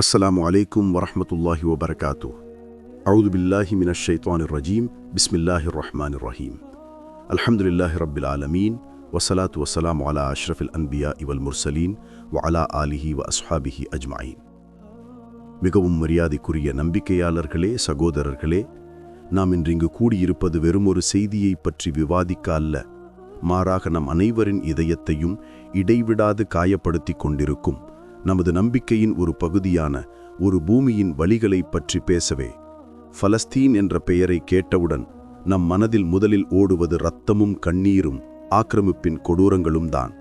அஸ்ஸலாமு அலைக்கும் வரமத்துல்லாஹி வபரகாத்து அவுது பில்லாஹி மினஷ் ரஜீம் பிஸ்மில்லாஹி ரஹ்மான் ரஹீம் அல்ஹம்துலில்லாஹி ரப்பில் ஆலமீன் வசலாத் வசலாம் அலா அஷ்ரஃபில் அன்பியா இவல் முர்சலீன் வ அலா ஆலிஹி வ அஸ்ஹாபிஹி அஜ்மாயின் மிகவும் மரியாதைக்குரிய நம்பிக்கையாளர்களே சகோதரர்களே நாம் இன்று இங்கு கூடியிருப்பது வெறும் ஒரு செய்தியை பற்றி விவாதிக்க அல்ல. மாறாக நம் அனைவரின் இதயத்தையும் இடைவிடாது காயப்படுத்தி கொண்டிருக்கும். நமது நம்பிக்கையின் ஒரு பகுதியான ஒரு பூமியின் வழிகளை பற்றி பேசவே. ஃபலஸ்தீன் என்ற பெயரை கேட்டவுடன் நம் மனதில் முதலில் ஓடுவது இரத்தமும் கண்ணீரும் ஆக்கிரமிப்பின் கொடூரங்களும் தான்.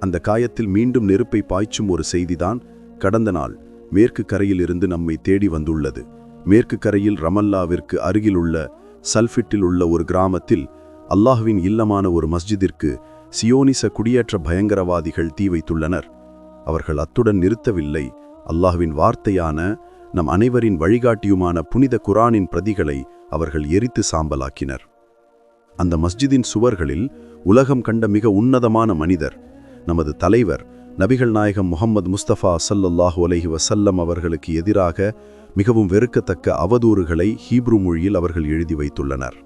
அந்த காயத்தில் மீண்டும் நெருப்பை பாய்ச்சும் ஒரு செய்திதான் கடந்த நாள் மேற்கு கரையில் இருந்து நம்மை தேடி வந்துள்ளது. மேற்கு கரையில் ரமல்லாவிற்கு அருகிலுள்ள சல்ஃபிட்டில் உள்ள ஒரு கிராமத்தில் அல்லாஹ்வின் இல்லமான ஒரு மஸ்ஜிதிற்கு சியோனிச குடியேற்ற பயங்கரவாதிகள் தீ வைத்துள்ளனர். அவர்கள் அத்துடன் நிறுத்தவில்லை. அல்லாஹ்வின் வார்த்தையான நம் அனைவரின் வழிகாட்டியுமான புனித குரானின் பிரதிகளை அவர்கள் எரித்து சாம்பலாக்கினர். அந்த மஸ்ஜிதின் சுவர்களில் உலகம் கண்ட மிக உன்னதமான மனிதர் நமது தலைவர் நபிகள் நாயகம் முகமது முஸ்தபா சல்லல்லாஹு அலஹி வசல்லம் அவர்களுக்கு எதிராக மிகவும் வெறுக்கத்தக்க அவதூறுகளை ஹீப்ரு மொழியில் அவர்கள் எழுதி வைத்துள்ளனர்.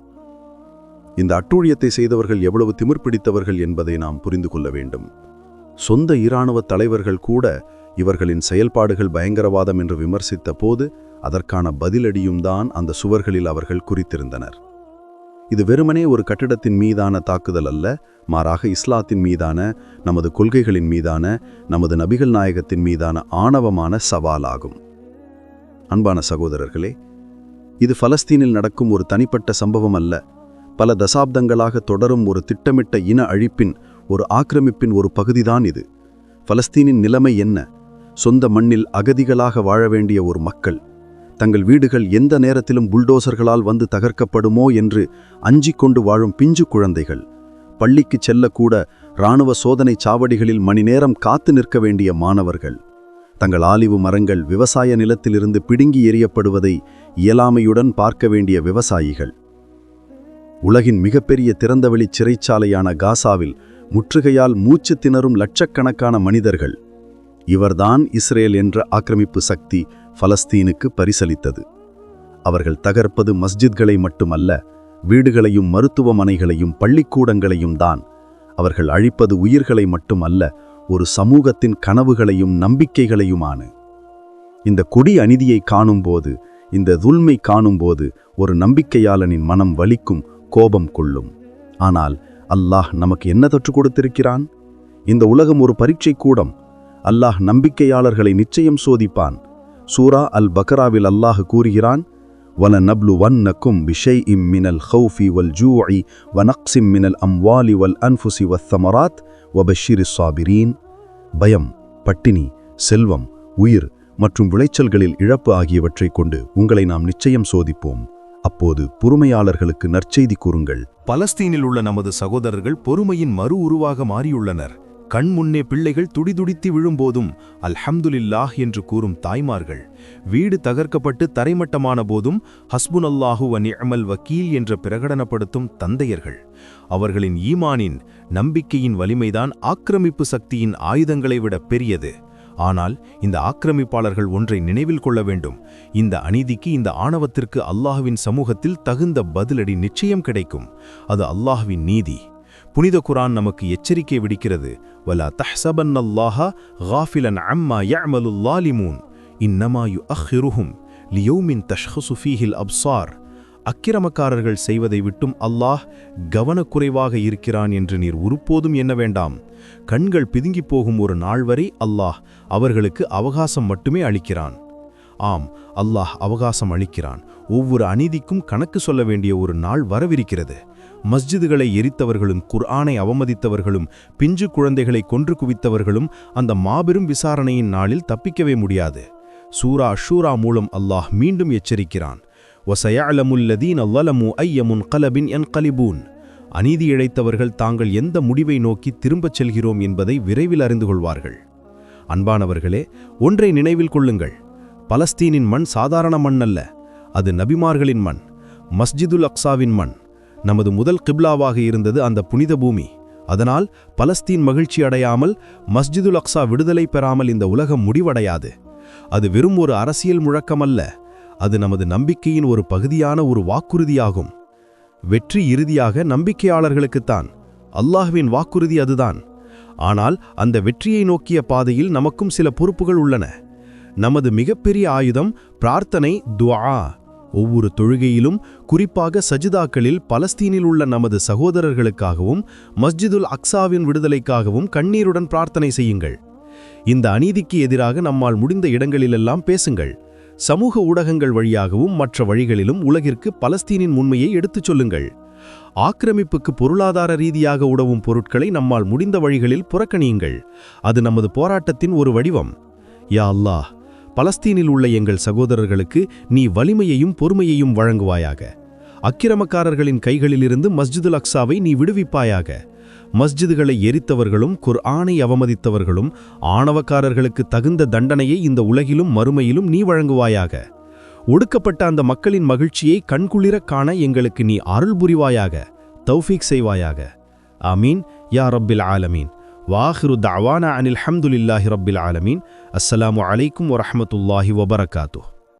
இந்த அட்டூழியத்தை செய்தவர்கள் எவ்வளவு திமிர் பிடித்தவர்கள் என்பதை நாம் புரிந்து கொள்ள வேண்டும். சொந்த இராணுவ தலைவர்கள் கூட இவர்களின் செயல்பாடுகள் பயங்கரவாதம் என்று விமர்சித்த போது அதற்கான பதிலடியும் தான் அந்த சுவர்களில் அவர்கள் குறித்திருந்தனர். இது வெறுமனே ஒரு கட்டிடத்தின் மீதான தாக்குதல் அல்ல மாறாக இஸ்லாத்தின் மீதான நமது கொள்கைகளின் மீதான நமது நபிகள் நாயகத்தின் மீதான ஆணவமான சவாலாகும். அன்பான சகோதரர்களே இது பலஸ்தீனில் நடக்கும் ஒரு தனிப்பட்ட சம்பவம் அல்ல. பல தசாப்தங்களாக தொடரும் ஒரு திட்டமிட்ட இன அழிப்பின் ஒரு ஆக்கிரமிப்பின் ஒரு பகுதிதான் இது. பலஸ்தீனின் நிலைமை என்ன? சொந்த மண்ணில் அகதிகளாக வாழ வேண்டிய ஒரு மக்கள் தங்கள் வீடுகள் எந்த நேரத்திலும் புல்டோசர்களால் வந்து தகர்க்கப்படுமோ என்று அஞ்சிக் கொண்டு வாழும் பிஞ்சு குழந்தைகள் பள்ளிக்கு செல்லக்கூட இராணுவ சோதனை சாவடிகளில் மணி நேரம் காத்து நிற்க வேண்டிய மாணவர்கள் தங்கள் ஆலிவு மரங்கள் விவசாய நிலத்திலிருந்து பிடுங்கி எறியப்படுவதை இயலாமையுடன் பார்க்க வேண்டிய விவசாயிகள். உலகின் மிகப்பெரிய திறந்தவெளி சிறைச்சாலையான காசாவில் முற்றுகையால் மூச்சு திணறும் லட்சக்கணக்கான மனிதர்கள். இவர்தான் இஸ்ரேல் என்ற ஆக்கிரமிப்பு சக்தி பலஸ்தீனுக்கு பரிசளித்தது. அவர்கள் தகர்ப்பது மஸ்ஜித்களை மட்டுமல்ல வீடுகளையும் மருத்துவமனைகளையும் பள்ளிக்கூடங்களையும் தான். அவர்கள் அழிப்பது உயிர்களை மட்டுமல்ல ஒரு சமூகத்தின் கனவுகளையும் நம்பிக்கைகளையுமான. இந்த கொடி அநீதியை காணும்போது இந்த துல்மை காணும்போது ஒரு நம்பிக்கையாளனின் மனம் வலிக்கும் கோபம் கொள்ளும். ஆனால் அல்லாஹ் நமக்கு என்ன தொற்று கொடுத்திருக்கிறான்? இந்த உலகம் ஒரு பரீட்சை கூடம். அல்லாஹ் நம்பிக்கையாளர்களை நிச்சயம் சோதிப்பான். சூரா அல் பக்ராவில் அல்லாஹ் கூறுகிறான் வல நப்லு வன்னக்கும் விஷை இம் மினல் ஹவுஃபி வல் ஜூஇ வனக்சிம் மினல் அம்வாலி வல் அன்ஃபுசி வத்தமராத் வபஷிரி சாபிரீன். பயம் பட்டினி செல்வம் உயிர் மற்றும் விளைச்சல்களில் இழப்பு ஆகியவற்றைக் கொண்டு உங்களை நாம் நிச்சயம் சோதிப்போம். அப்போது பொறுமையாளர்களுக்கு நற்செய்தி கூறுங்கள். பலஸ்தீனில் உள்ள நமது சகோதரர்கள் பொறுமையின் மறு உருவாக மாறியுள்ளனர். கண் முன்னே பிள்ளைகள் துடிதுடித்து விழும்போதும் அல்ஹம்துலில்லாஹ் என்று கூறும் தாய்மார்கள் வீடு தகர்க்கப்பட்டு தரைமட்டமான போதும் ஹஸ்புன் அல்லாஹு வ வக்கீல் என்ற பிரகடனப்படுத்தும் தந்தையர்கள். அவர்களின் ஈமானின் நம்பிக்கையின் வலிமைதான் ஆக்கிரமிப்பு சக்தியின் ஆயுதங்களை விட பெரியது. ஆனால் இந்த ஆக்கிரமிப்பாளர்கள் ஒன்றை நினைவில் கொள்ள வேண்டும். இந்த அநீதிக்கு இந்த ஆணவத்திற்கு அல்லாஹ்வின் சமூகத்தில் தகுந்த பதிலடி நிச்சயம் கிடைக்கும். அது அல்லாஹ்வின் நீதி. புனித குரான் நமக்கு எச்சரிக்கை விடுக்கிறது. வலா தஹ்சபன் அல்லாஹா காஃபிலன் அம்மா யமலுல்லாலிமூன் இன்னமா யு அஹ்ருஹும் லியௌமின் தஷ்ஹசு அப்சார். அக்கிரமக்காரர்கள் செய்வதை விட்டும் அல்லாஹ் கவனக்குறைவாக இருக்கிறான் என்று நீர் ஒருபோதும் எண்ண வேண்டாம். கண்கள் பிதுங்கிப் போகும் ஒரு நாள் வரை அல்லாஹ் அவர்களுக்கு அவகாசம் மட்டுமே அளிக்கிறான். ஆம் அல்லாஹ் அவகாசம் அளிக்கிறான். ஒவ்வொரு அநீதிக்கும் கணக்கு சொல்ல வேண்டிய ஒரு நாள் வரவிருக்கிறது. மஸ்ஜிதுகளை எரித்தவர்களும் குர்ஆனை அவமதித்தவர்களும் பிஞ்சு குழந்தைகளை கொன்று குவித்தவர்களும் அந்த மாபெரும் விசாரணையின் நாளில் தப்பிக்கவே முடியாது. சூரா ஷூரா மூலம் அல்லாஹ் மீண்டும் எச்சரிக்கிறான். ஒசயலமுல்லதீன் அல்லலமு ஐயமுன் கலபின் என் கலிபூன் அநீதி இழைத்தவர்கள் தாங்கள் எந்த முடிவை நோக்கி திரும்பச் செல்கிறோம் என்பதை விரைவில் அறிந்து கொள்வார்கள். அன்பானவர்களே ஒன்றை நினைவில் கொள்ளுங்கள். பலஸ்தீனின் மண் சாதாரண மண் அல்ல. அது நபிமார்களின் மண் மஸ்ஜிதுல் அக்சாவின் மண். நமது முதல் கிப்லாவாக இருந்தது அந்த புனித பூமி. அதனால் பலஸ்தீன் மகிழ்ச்சி அடையாமல் மஸ்ஜிதுல் அக்சா விடுதலை பெறாமல் இந்த உலகம் முடிவடையாது. அது வெறும் ஒரு அரசியல் முழக்கமல்ல. அது நமது நம்பிக்கையின் ஒரு பகுதியான ஒரு வாக்குறுதியாகும். வெற்றி இறுதியாக நம்பிக்கையாளர்களுக்குத்தான். அல்லாஹ்வின் வாக்குறுதி அதுதான். ஆனால் அந்த வெற்றியை நோக்கிய பாதையில் நமக்கும் சில பொறுப்புகள் உள்ளன. நமது மிகப்பெரிய ஆயுதம் பிரார்த்தனை துவா ஒவ்வொரு தொழுகையிலும் குறிப்பாக சஜிதாக்களில் பலஸ்தீனில் உள்ள நமது சகோதரர்களுக்காகவும் மஸ்ஜிதுல் அக்ஸாவின் விடுதலைக்காகவும் கண்ணீருடன் பிரார்த்தனை செய்யுங்கள். இந்த அநீதிக்கு எதிராக நம்மால் முடிந்த இடங்களிலெல்லாம் பேசுங்கள். சமூக ஊடகங்கள் வழியாகவும் மற்ற வழிகளிலும் உலகிற்கு பலஸ்தீனின் உண்மையை எடுத்துச் சொல்லுங்கள். ஆக்கிரமிப்புக்கு பொருளாதார ரீதியாக உடவும் பொருட்களை நம்மால் முடிந்த வழிகளில் புறக்கணியுங்கள். அது நமது போராட்டத்தின் ஒரு வடிவம். யா அல்லாஹ் பலஸ்தீனில் உள்ள எங்கள் சகோதரர்களுக்கு நீ வலிமையையும் பொறுமையையும் வழங்குவாயாக. அக்கிரமக்காரர்களின் கைகளிலிருந்து மஸ்ஜிதுல் அக்ஸாவை நீ விடுவிப்பாயாக. மஸ்ஜிதுகளை எரித்தவர்களும் குர்ஆனை அவமதித்தவர்களும் ஆணவக்காரர்களுக்கு தகுந்த தண்டனையை இந்த உலகிலும் மறுமையிலும் நீ வழங்குவாயாக. ஒடுக்கப்பட்ட அந்த மக்களின் மகிழ்ச்சியை கண்குளிரக் காண எங்களுக்கு நீ அருள் புரிவாயாக தௌஃபீக் செய்வாயாக. ஆமீன். யா ரப்பில் ஆலமீன். வாஹிரு தவானா அனில் ஹம்துலில்லாஹி ரப்பில் ஆலமீன். அஸ்ஸலாமு அலைக்கும் வரஹ்மத்துல்லாஹி வபரகாத்துஹ்